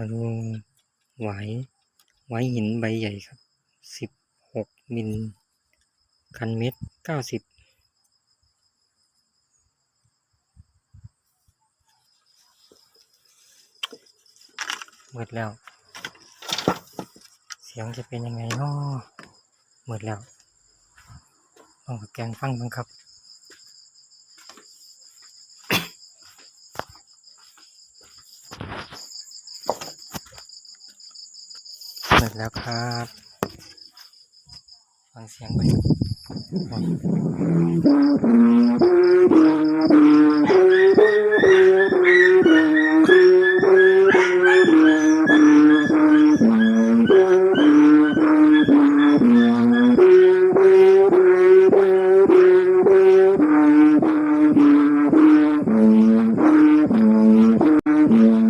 มาดูหวายหวายหินใบใหญ่ครับสิบหกมิลคันเม็ดเก้าสิบหมดแล้ว เสียงจะเป็นยังไงนาะหมดแล้วลองกับแกงฟังบ้างครับ เสร็จแล้วครับฟังเสียงไปโอ้ย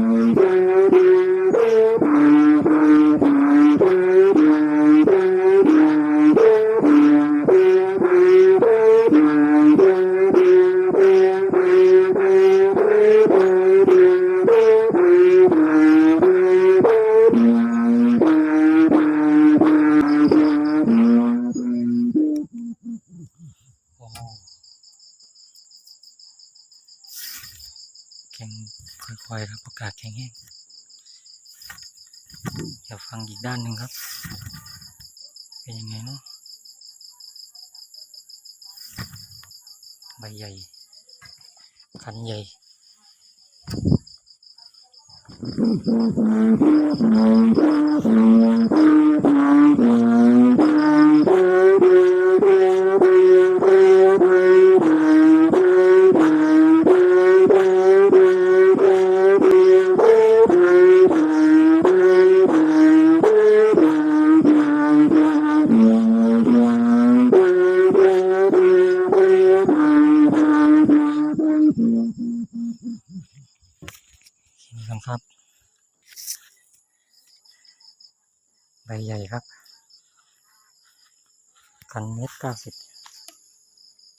แข็งค่อยๆครับอากาศแข็งแห้งเดี๋ยวฟังอีกด้านหนึ่งครับ เป็นยังไงเนาะใบใหญ่คันใหญ่ นี่กันครับ ใบใหญ่ครับคันเมตรเก้าสิบ